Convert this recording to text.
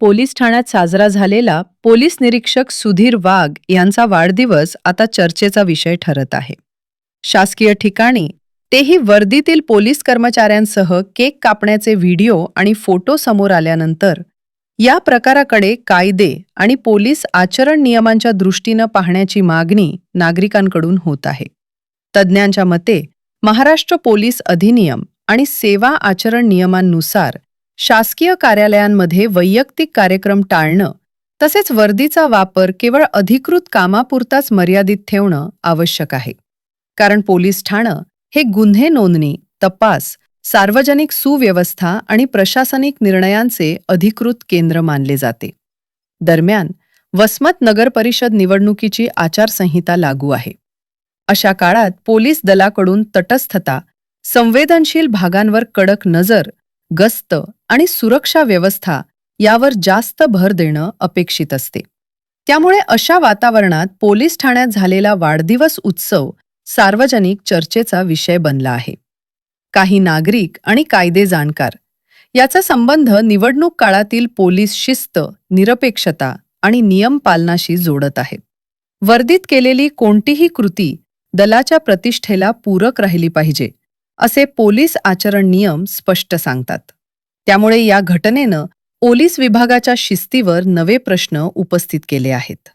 Police ठाण्यात साजरा झालेला पोलीस निरीक्षक सुधीर वाघ यांचा वाढदिवस आता चर्चेचा विषय ठरत आहे. शासकीय ठिकाणी तेही वर्दीतील पोलीस कर्मचाऱ्यांसह केक कापण्याचे व्हिडिओ आणि फोटो समोर आल्यानंतर या प्रकाराकडे कायदे आणि पोलीस आचरण नियमांच्या दृष्टीनं पाहण्याची मागणी नागरिकांकडून होत आहे. तज्ज्ञांच्या मते महाराष्ट्र पोलीस अधिनियम आणि सेवा आचरण नियमांनुसार शासकीय कार्यालयांमध्ये वैयक्तिक कार्यक्रम टाळणं तसेच वर्दीचा वापर केवळ अधिकृत कामापुरताच मर्यादित ठेवणं आवश्यक आहे. कारण पोलीस ठाणं हे गुन्हे नोंदणी तपास सार्वजनिक सुव्यवस्था आणि प्रशासनिक निर्णयांचे अधिकृत केंद्र मानले जाते. दरम्यान वसमत नगर परिषद निवडणुकीची आचारसंहिता लागू आहे. अशा काळात पोलीस दलाकडून तटस्थता संवेदनशील भागांवर कडक नजर गस्त आणि सुरक्षा व्यवस्था यावर जास्त भर देणं अपेक्षित असते. त्यामुळे अशा वातावरणात पोलीस ठाण्यात झालेला वाढदिवस उत्सव सार्वजनिक चर्चेचा विषय बनला आहे. काही नागरिक आणि कायदे जाणकार याचा संबंध निवडणूक काळातील पोलीस शिस्त निरपेक्षता आणि नियम पालनाशी जोडत आहेत. वर्दीत केलेली कोणतीही कृती दलाच्या प्रतिष्ठेला पूरक राहिली पाहिजे असे पोलीस आचरण नियम स्पष्ट सांगतात. त्यामुळे या घटनेनं पोलीस विभागाच्या शिस्तीवर नवे प्रश्न उपस्थित केले आहेत.